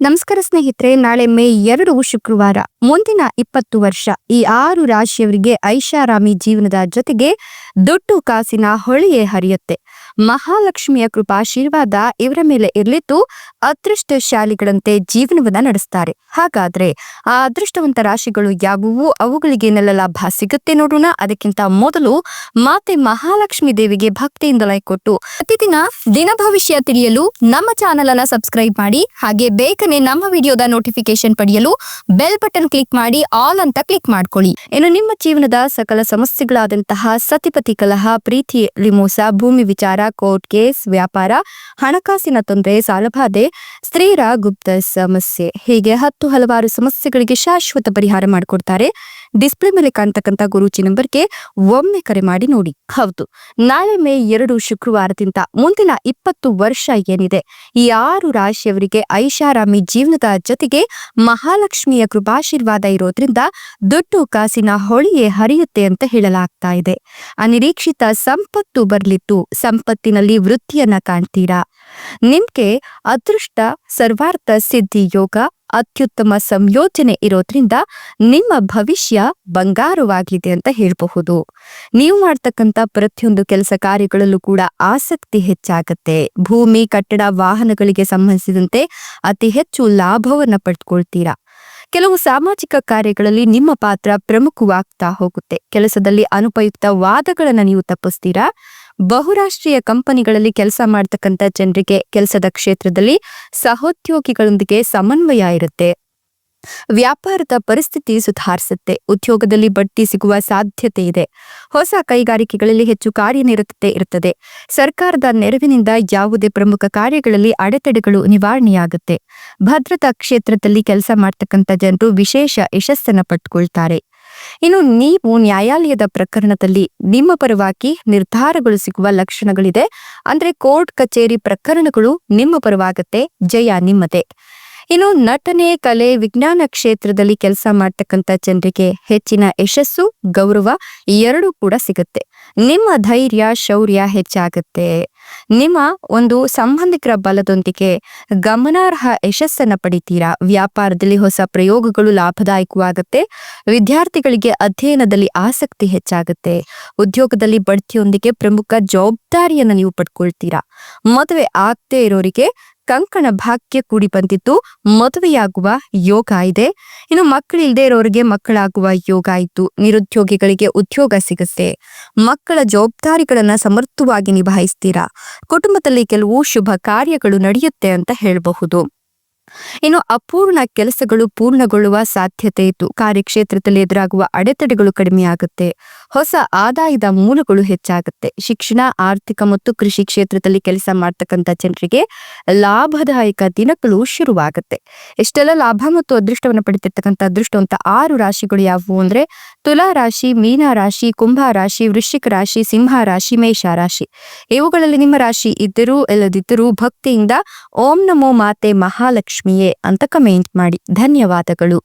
ನಮಸ್ಕಾರ ಸ್ನೇಹಿತರೆ, ನಾಳೆ ಮೇ ಎರಡು ಶುಕ್ರವಾರ, ಮುಂದಿನ ಇಪ್ಪತ್ತು ವರ್ಷ, ಈ ಆರು ರಾಶಿಯವರಿಗೆ ಐಷಾರಾಮಿ ಜೀವನದ ಜೊತೆಗೆ ದುಡ್ಡು ಕಾಸಿನ ಹೊಳೆಯೇ ಹರಿಯುತ್ತೆ. ಮಹಾಲಕ್ಷ್ಮಿಯ ಕೃಪಾಶೀರ್ವಾದ ಇವರ ಮೇಲೆ ಇರಲಿದ್ದು ಅದೃಷ್ಟಶಾಲಿಗಳಂತೆ ಜೀವನವನ್ನ ನಡೆಸ್ತಾರೆ. ಹಾಗಾದ್ರೆ ಆ ಅದೃಷ್ಟವಂತ ರಾಶಿಗಳು ಯಾವುವು? ಅವುಗಳಿಗೆ ಏನೆಲ್ಲ ಲಾಭ ಸಿಗುತ್ತೆ ನೋಡೋಣ. ಅದಕ್ಕಿಂತ ಮೊದಲು ಮಾತೆ ಮಹಾಲಕ್ಷ್ಮಿ ದೇವಿಗೆ ಭಕ್ತಿಯಿಂದ ಲೈಕ್ ಕೊಟ್ಟು ಪ್ರತಿದಿನ ದಿನ ಭವಿಷ್ಯ ತಿಳಿಯಲು ನಮ್ಮ ಚಾನೆಲ್ ಅನ್ನ ಸಬ್ಸ್ಕ್ರೈಬ್ ಮಾಡಿ, ಹಾಗೆ ಬೇಗನೆ ನಮ್ಮ ವಿಡಿಯೋದ ನೋಟಿಫಿಕೇಶನ್ ಪಡೆಯಲು ಬೆಲ್ ಬಟನ್ ಕ್ಲಿಕ್ ಮಾಡಿ ಆಲ್ ಅಂತ ಕ್ಲಿಕ್ ಮಾಡ್ಕೊಳ್ಳಿ. ಇನ್ನು ನಿಮ್ಮ ಜೀವನದ ಸಕಲ ಸಮಸ್ಯೆಗಳಾದಂತಹ ಸತಿಪತಿ ಕಲಹ, ಪ್ರೀತಿ, ಲಿಮೋಸ, ಭೂಮಿ ವಿಚಾರ ಕೋರ್ಟ್ ಕೇಸ್, ವ್ಯಾಪಾರ, ಹಣಕಾಸಿನ ತೊಂದರೆ ಸಾಲಬಾಧೆ ಸ್ತ್ರೀರ ಗುಪ್ತ ಸಮಸ್ಯೆ. ಹೀಗೆ ಹತ್ತು ಹಲವಾರು ಸಮಸ್ಯೆಗಳಿಗೆ ಶಾಶ್ವತ ಪರಿಹಾರ ಮಾಡಿಕೊಡ್ತಾರೆ ಡಿಸ್ಪ್ಲೇ ಮೇಲೆ ಕಾಣ್ತಕ್ಕಂಥ ಗುರೂಜಿ ನಂಬರ್ಗೆ ಒಮ್ಮೆ ಕರೆ ಮಾಡಿ ನೋಡಿ. ಹೌದು, ನಾಳೆ ಮೇ ಎರಡು ಶುಕ್ರವಾರದಿಂದ ಮುಂದಿನ ಇಪ್ಪತ್ತು ವರ್ಷ ಏನಿದೆ? ಈ ಆರು ರಾಶಿಯವರಿಗೆ ಐಷಾರಾಮಿ ಜೀವನದ ಜೊತೆಗೆ ಮಹಾಲಕ್ಷ್ಮಿಯ ಕೃಪಾಶೀರ್ವಾದ ಇರೋದ್ರಿಂದ ದುಡ್ಡು ಕಾಸಿನ ಹೊಳೆಯೇ ಹರಿಯುತ್ತೆ ಅಂತ ಹೇಳಲಾಗ್ತಾ ಇದೆ. ಅನಿರೀಕ್ಷಿತ ಸಂಪತ್ತು ಬರಲಿತ್ತು ಸಂಪತ್ತಿನಲ್ಲಿ ವೃತ್ತಿಯನ್ನ ಕಾಣ್ತೀರಾ? ನಿಮ್ಗೆ ಅದೃಷ್ಟ ಸರ್ವಾರ್ಥ ಸಿದ್ಧಿ ಯೋಗ ಅತ್ಯುತ್ತಮ ಸಂಯೋಜನೆ ಇರೋದ್ರಿಂದ ನಿಮ್ಮ ಭವಿಷ್ಯ ಬಂಗಾರವಾಗಿದೆ ಅಂತ ಹೇಳಬಹುದು. ನೀವು ಮಾಡ್ತಕ್ಕಂಥ ಪ್ರತಿಯೊಂದು ಕೆಲಸ ಕಾರ್ಯಗಳಲ್ಲೂ ಕೂಡ ಆಸಕ್ತಿ ಹೆಚ್ಚಾಗತ್ತೆ. ಭೂಮಿ, ಕಟ್ಟಡ, ವಾಹನಗಳಿಗೆ ಸಂಬಂಧಿಸಿದಂತೆ ಅತಿ ಹೆಚ್ಚು ಲಾಭವನ್ನ ಪಡ್ಕೊಳ್ತೀರಾ. ಕೆಲವು ಸಾಮಾಜಿಕ ಕಾರ್ಯಗಳಲ್ಲಿ ನಿಮ್ಮ ಪಾತ್ರ ಪ್ರಮುಖವಾಗ್ತಾ ಹೋಗುತ್ತೆ. ಕೆಲಸದಲ್ಲಿ ಅನುಪಯುಕ್ತ ವಾದಗಳನ್ನು ನೀವು ತಪ್ಪಿಸ್ತೀರಾ. ಬಹುರಾಷ್ಟ್ರೀಯ ಕಂಪನಿಗಳಲ್ಲಿ ಕೆಲಸ ಮಾಡ್ತಕ್ಕಂಥ ಜನರಿಗೆ ಕೆಲಸದ ಕ್ಷೇತ್ರದಲ್ಲಿ ಸಹೋದ್ಯೋಗಿಗಳೊಂದಿಗೆ ಸಮನ್ವಯ ಇರುತ್ತೆ. ವ್ಯಾಪಾರದ ಪರಿಸ್ಥಿತಿ ಸುಧಾರಿಸುತ್ತೆ. ಉದ್ಯೋಗದಲ್ಲಿ ಬಡ್ತಿ ಸಿಗುವ ಸಾಧ್ಯತೆ ಇದೆ. ಹೊಸ ಕೈಗಾರಿಕೆಗಳಲ್ಲಿ ಹೆಚ್ಚು ಕಾರ್ಯನಿರತತೆ ಇರುತ್ತದೆ. ಸರ್ಕಾರದ ನೆರವಿನಿಂದ ಯಾವುದೇ ಪ್ರಮುಖ ಕಾರ್ಯಗಳಲ್ಲಿ ಅಡೆತಡೆಗಳು ನಿವಾರಣೆಯಾಗುತ್ತೆ. ಭದ್ರತಾ ಕ್ಷೇತ್ರದಲ್ಲಿ ಕೆಲಸ ಮಾಡ್ತಕ್ಕಂಥ ಜನರು ವಿಶೇಷ ಯಶಸ್ಸನ್ನು ಪಟ್ಕೊಳ್ತಾರೆ ಇನ್ನು ನೀವು ನ್ಯಾಯಾಲಯದ ಪ್ರಕರಣದಲ್ಲಿ ನಿಮ್ಮ ಪರವಾಗಿ ನಿರ್ಧಾರಗಳು ಸಿಗುವ ಲಕ್ಷಣಗಳಿದೆ. ಅಂದ್ರೆ ಕೋರ್ಟ್ ಕಚೇರಿ ಪ್ರಕರಣಗಳು ನಿಮ್ಮ ಪರವಾಗತ್ತೆ. ಜಯ ನಿಮ್ಮದೇ. ಇನ್ನು ನಟನೆ, ಕಲೆ, ವಿಜ್ಞಾನ ಕ್ಷೇತ್ರದಲ್ಲಿ ಕೆಲಸ ಮಾಡ್ತಕ್ಕಂಥ ಜನರಿಗೆ ಹೆಚ್ಚಿನ ಯಶಸ್ಸು, ಗೌರವ ಎರಡೂ ಕೂಡ ಸಿಗುತ್ತೆ. ನಿಮ್ಮ ಧೈರ್ಯ, ಶೌರ್ಯ ಹೆಚ್ಚಾಗುತ್ತೆ. ನಿಮ್ಮ ಒಂದು ಸಂಬಂಧಿಕರ ಬಲದೊಂದಿಗೆ ಗಮನಾರ್ಹ ಯಶಸ್ಸನ್ನ ಪಡಿತೀರಾ? ವ್ಯಾಪಾರದಲ್ಲಿ ಹೊಸ ಪ್ರಯೋಗಗಳು ಲಾಭದಾಯಕವಾಗುತ್ತೆ, ವಿದ್ಯಾರ್ಥಿಗಳಿಗೆ ಅಧ್ಯಯನದಲ್ಲಿ ಆಸಕ್ತಿ ಹೆಚ್ಚಾಗುತ್ತೆ, ಉದ್ಯೋಗದಲ್ಲಿ ಬಡ್ತಿಯೊಂದಿಗೆ ಪ್ರಮುಖ ಜವಾಬ್ದಾರಿಯನ್ನು ನೀವು ಪಡ್ಕೊಳ್ತೀರಾ? ಮದುವೆ ಆಗದೆ ಇರೋರಿಗೆ ಕಂಕಣ ಭಾಗ್ಯ ಕೂಡಿ ಬಂದಿತ್ತು ಮದುವೆಯಾಗುವ ಯೋಗ ಇದೆ. ಇನ್ನು ಮಕ್ಕಳಿಲ್ಲದೆ ಇರೋರಿಗೆ ಮಕ್ಕಳಾಗುವ ಯೋಗ ಇತ್ತು ನಿರುದ್ಯೋಗಿಗಳಿಗೆ ಉದ್ಯೋಗ ಸಿಗುತ್ತೆ. ಮಕ್ಕಳ ಜವಾಬ್ದಾರಿಗಳನ್ನ ಸಮರ್ಥವಾಗಿ ನಿಭಾಯಿಸ್ತೀರಾ? ಕುಟುಂಬದಲ್ಲಿ ಕೆಲವು ಶುಭ ಕಾರ್ಯಗಳು ನಡೆಯುತ್ತೆ ಅಂತ ಹೇಳಬಹುದು. ಇನ್ನು ಅಪೂರ್ಣ ಕೆಲಸಗಳು ಪೂರ್ಣಗೊಳ್ಳುವ ಸಾಧ್ಯತೆ ಇತ್ತು. ಕಾರ್ಯಕ್ಷೇತ್ರದಲ್ಲಿ ಎದುರಾಗುವ ಅಡೆತಡೆಗಳು ಕಡಿಮೆಯಾಗುತ್ತೆ. ಹೊಸ ಆದಾಯದ ಮೂಲಗಳು ಹೆಚ್ಚಾಗುತ್ತೆ. ಶಿಕ್ಷಣ, ಆರ್ಥಿಕ ಮತ್ತು ಕೃಷಿ ಕ್ಷೇತ್ರದಲ್ಲಿ ಕೆಲಸ ಮಾಡ್ತಕ್ಕಂಥ ಜನರಿಗೆ ಲಾಭದಾಯಕ ದಿನಗಳು ಶುರುವಾಗುತ್ತೆ. ಇಷ್ಟೆಲ್ಲ ಲಾಭ ಮತ್ತು ಅದೃಷ್ಟವನ್ನು ಪಡೆದಿರ್ತಕ್ಕಂಥ ಅದೃಷ್ಟವಂತ ಆರು ರಾಶಿಗಳು ಯಾವುವು ಅಂದ್ರೆ ತುಲಾ ರಾಶಿ, ಮೀನ ರಾಶಿ, ಕುಂಭ ರಾಶಿ, ವೃಶ್ಚಿಕ ರಾಶಿ, ಸಿಂಹ ರಾಶಿ, ಮೇಷ ರಾಶಿ. ಇವುಗಳಲ್ಲಿ ನಿಮ್ಮ ರಾಶಿ ಇದ್ದರೂ, ಇಲ್ಲದಿದ್ದರೂ ಭಕ್ತಿಯಿಂದ ಓಂ ನಮೋ ಮಾತೆ ಮಹಾಲಕ್ಷ್ಮಿಯೇ ಅಂತ ಕಮೆಂಟ್ ಮಾಡಿ ಧನ್ಯವಾದಗಳು.